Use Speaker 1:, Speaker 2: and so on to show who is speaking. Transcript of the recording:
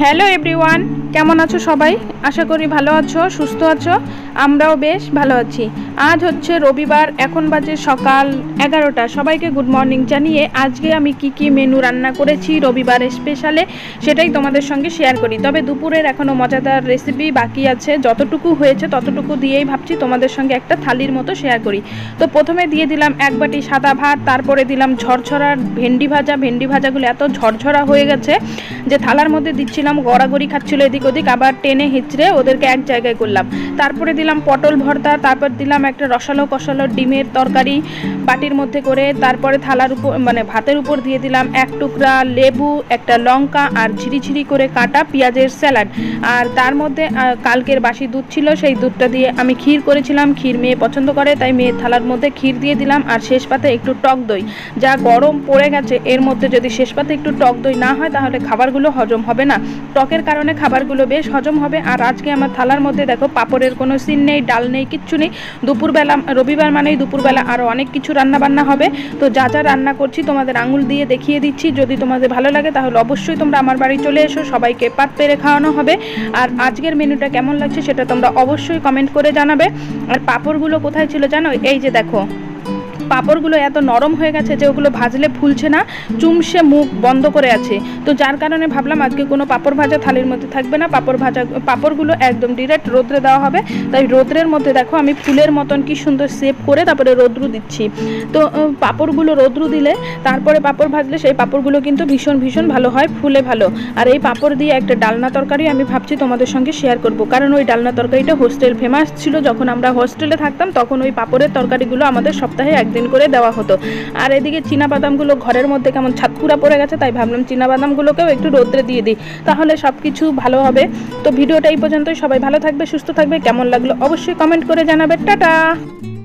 Speaker 1: Hello everyone কেমন আছো সবাই? আশা করি ভালো আছো সুস্থ আছো। আমরাও বেশ ভালো আছি। আজ হচ্ছে রবিবার, এখন বাজে সকাল এগারোটা। সবাইকে গুড মর্নিং জানিয়ে আজকে আমি কি কি মেনু রান্না করেছি রবিবার স্পেশালে সেটাই তোমাদের সঙ্গে শেয়ার করি। তবে দুপুরের এখনও মজাদার রেসিপি বাকি আছে। যতটুকু হয়েছে ততটুকু দিয়েই ভাবছি তোমাদের সঙ্গে একটা থালির মতো শেয়ার করি। তো প্রথমে দিয়ে দিলাম এক বাটি সাদা ভাত, তারপরে দিলাম ঝরঝরার ভেন্ডি ভাজা। ভেন্ডি ভাজাগুলো এত ঝরঝরা হয়ে গেছে যে থালার মধ্যে দিচ্ছিলাম গড়াগড়ি খাচ্ছিল এদিক ওদিক, আবার টেনে হিচড়ে ওদেরকে এক জায়গায় করলাম। তারপরে দিলাম পটল ভর্তা, তারপর দিলাম একটা রসালো কষালো ডিমের তরকারি বাটির মধ্যে করে, তারপরে থালার উপর মানে ভাতের উপর দিয়ে দিলাম এক টুকরা লেবু, একটা লঙ্কা আর ঝিরিঝিরি করে কাটা পেঁয়াজের স্যালাড। আর তার মধ্যে কালকের বাসি দুধ ছিল, সেই দুধটা দিয়ে আমি ক্ষীর করেছিলাম। ক্ষীর মেয়ে পছন্দ করে, তাই মেয়ের থালার মধ্যে ক্ষীর দিয়ে দিলাম আর শেষ পাতে একটু টক দই। যা গরম পড়ে গেছে, এর মধ্যে যদি শেষ পাতে একটু টক দই না হয়, তাহলে খাবারগুলো হজম হবে না। টকের কারণে খাবারগুলো বেশ হজম হবে। আর আজকে আমার থালার মধ্যে দেখো, পাপড়ের কোনো সিন নেই, ডাল নেই, কিচ্ছু নেই। দুপুরবেলা, রবিবার মানেই দুপুরবেলা আরও অনেক কিছু রান্না বান্না হবে। তো যা যা রান্না করছি তোমাদের আঙুল দিয়ে দেখিয়ে দিচ্ছি। যদি তোমাদের ভালো লাগে তাহলে অবশ্যই তোমরা আমার বাড়ি চলে এসো, সবাইকে পাত পেরে খাওয়ানো হবে। আর আজকের মেনুটা কেমন লাগছে সেটা তোমরা অবশ্যই কমেন্ট করে জানাবে। আর পাঁপড়গুলো কোথায় ছিল জানো? এই যে দেখো। পাঁপড়গুলো এত নরম হয়ে গেছে যে ওগুলো ভাজলে ফুলছে না, চুমসে মুখ বন্ধ করে আছে। তো যার কারণে ভাবলাম আজকে কোনো পাঁপড় ভাজা থালির মধ্যে থাকবে না, পাঁপড় ভাজা, পাঁপড়গুলো একদম ডিরেক্ট রোদ্রে দেওয়া হবে। তাই রোদ্রের মধ্যে দেখো আমি ফুলের মতন কি সুন্দর সেভ করে তারপরে রোদ্রু দিচ্ছি। তো পাঁপড়গুলো রোদ্রু দিলে তারপরে পাঁপড় ভাজলে সেই পাঁপড়গুলো কিন্তু ভীষণ ভীষণ ভালো হয়, ফুলে ভালো। আর এই পাঁপড় দিয়ে একটা ডালনা তরকারি আমি ভাবছি তোমাদের সঙ্গে শেয়ার করব। কারণ ওই ডালনা তরকারিটা হোস্টেল ফেমাস ছিল, যখন আমরা হোস্টেলে থাকতাম, তখন ওই পাঁপড়ের তরকারিগুলো আমাদের সপ্তাহে একদিন করে দেওয়া হতো। আর এদিকে চীনা বাদামগুলো ঘরের মধ্যে কেমন ছাতপুরা পড়ে গেছে, তাই ভাবলাম চীনা বাদামগুলোকেও একটু রোদ্রে দিয়ে দিই। তাহলে সব কিছু ভালো হবে। তো ভিডিওটা এই পর্যন্তই। সবাই ভালো থাকবে, সুস্থ থাকবে। কেমন লাগল অবশ্যই কমেন্ট করে জানাবে। টাটা!